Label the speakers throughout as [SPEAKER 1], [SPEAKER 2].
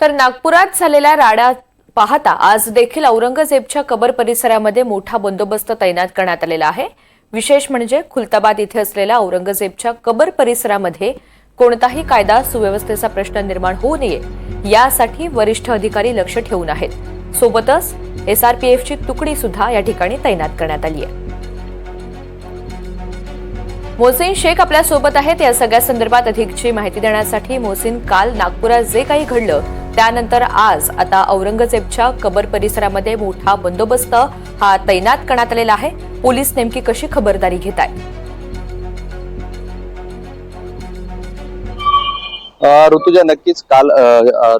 [SPEAKER 1] तर नागपुरात झालेल्या राडा पाहता आज देखील औरंगजेबच्या कबर परिसरामध्ये मोठा बंदोबस्त तैनात करण्यात आलेला आहे. विशेष म्हणजे खुलताबाद इथे असलेल्या औरंगजेबच्या कबर परिसरामध्ये कोणताही कायदा सुव्यवस्थेचा प्रश्न निर्माण होऊ नये यासाठी वरिष्ठ अधिकारी लक्ष ठेवून आहेत. सोबतच एसआरपीएफची तुकडी सुद्धा या ठिकाणी तैनात करण्यात आली आहे. मोहसिन शेख आपल्यासोबत आहेत. या सगळ्या संदर्भात अधिकची माहिती देण्यासाठी मोहसिन काल नागपुरात जे काही घडलं त्यानंतर आज आता औरंगजेबच्या कबर परिसरामध्ये मोठा बंदोबस्त हा तैनात करण्यात आलेला आहे. पोलीस नेमकी कशी खबरदारी घेत
[SPEAKER 2] आहे ऋतुजा नक्कीच काल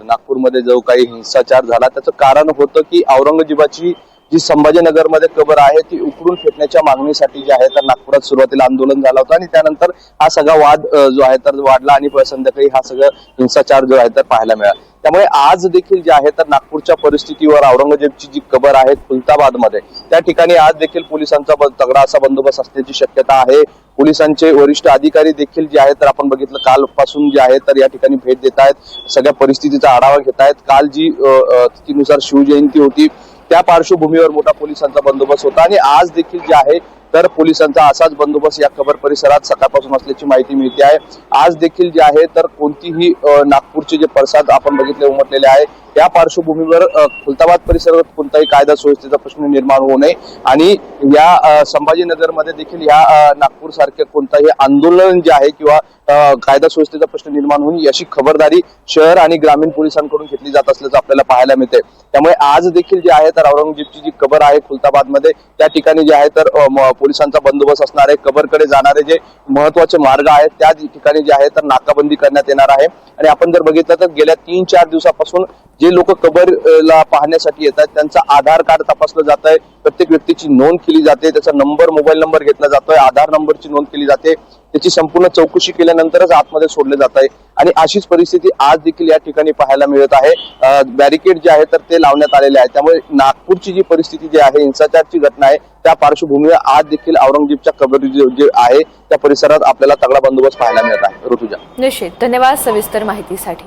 [SPEAKER 2] नागपूरमध्ये जो काही हिंसाचार झाला त्याचं कारण होतं की औरंगजेबाची जी संभाजीनगरमध्ये कबर आहे ती उकडून फेकण्याच्या मागणीसाठी जी आहे तर नागपुरात सुरुवातीला आंदोलन झालं होतं आणि त्यानंतर हा सगळा वाद जो आहे तर वाढला आणि संध्याकाळी हा सगळं हिंसाचार जो आहे तर पाहायला मिळाला. त्यामुळे आज देखील जे आहे तर नागपूरच्या परिस्थितीवर औरंगजेबची जी कबर आहे खुलताबादमध्ये त्या ठिकाणी आज देखील पोलिसांचा तगडा असा बंदोबस्त असण्याची शक्यता आहे. पोलिसांचे वरिष्ठ अधिकारी देखील जे आहेत तर आपण बघितलं कालपासून जे आहे तर या ठिकाणी भेट देत आहेत. सगळ्या परिस्थितीचा आढावा घेत आहेत. काल जी तिथीनुसार शिवजयंती होती त्या पार्श्वभूमीवर मोठा पोलिसांचा बंदोबस्त होता. आणि आज देखील जे आहे तर पोलिसांचा असाच बंदोबस्त या खबर परिसरात सकाळपासून असल्याची माहिती मिळते आहे. आज देखील जे आहे तर कोणतीही नागपूरचे जे पडसाद आपण बघितले उमटलेले आहे त्या पार्श्वभूमीवर खुलताबाद परिसरात कोणताही कायदा सुव्यवस्थेचा प्रश्न निर्माण होऊ नये. आणि या संभाजीनगरमध्ये देखील या नागपूर सारखे कोणताही आंदोलन जे आहे किंवा कायदा सुव्यवस्थेचा प्रश्न निर्माण होईल अशी खबरदारी शहर आणि ग्रामीण पोलिसांकडून घेतली जात असल्याचं आपल्याला पाहायला मिळते. त्यामुळे आज देखील जे आहे तर औरंगजेबची जी खबर आहे खुलताबादमध्ये त्या ठिकाणी जे आहे तर पोलिसांचा बंदोबस्त असणार आहे कबरकडे जाणारे जे महत्त्वाचे मार्ग आहेत त्या ठिकाणी जे आहे तर नाकाबंदी करण्यात येणार आहे. आणि आपण जर बघितलं तर गेल्या तीन चार दिवसापासून जे लोक कबरला पाहण्यासाठी येतात त्यांचं आधार कार्ड तपासलं जात आहे प्रत्येक व्यक्तीची नोंद केली जाते त्याचा नंबर मोबाईल नंबर घेतला जातोय आधार नंबरची नोंद केली जाते. त्याची संपूर्ण चौकशी केल्यानंतरच आतमध्ये सोडले जात आहे आणि अशीच परिस्थिती आज देखील या ठिकाणी पाहायला मिळत आहे. बॅरिकेड जे आहे तर ते लावण्यात आलेले आहे. त्यामुळे नागपूरची जी परिस्थिती जी आहे हिंसाचारची घटना आहे त्या पार्श्वभूमीवर आज देखील औरंगजेबच्या कबड्डी जे जे आहे त्या परिसरात आपल्याला तगडा बंदोबस्त पाहायला मिळत आहे. ऋतुजा.
[SPEAKER 1] निश्चित. धन्यवाद सविस्तर माहितीसाठी.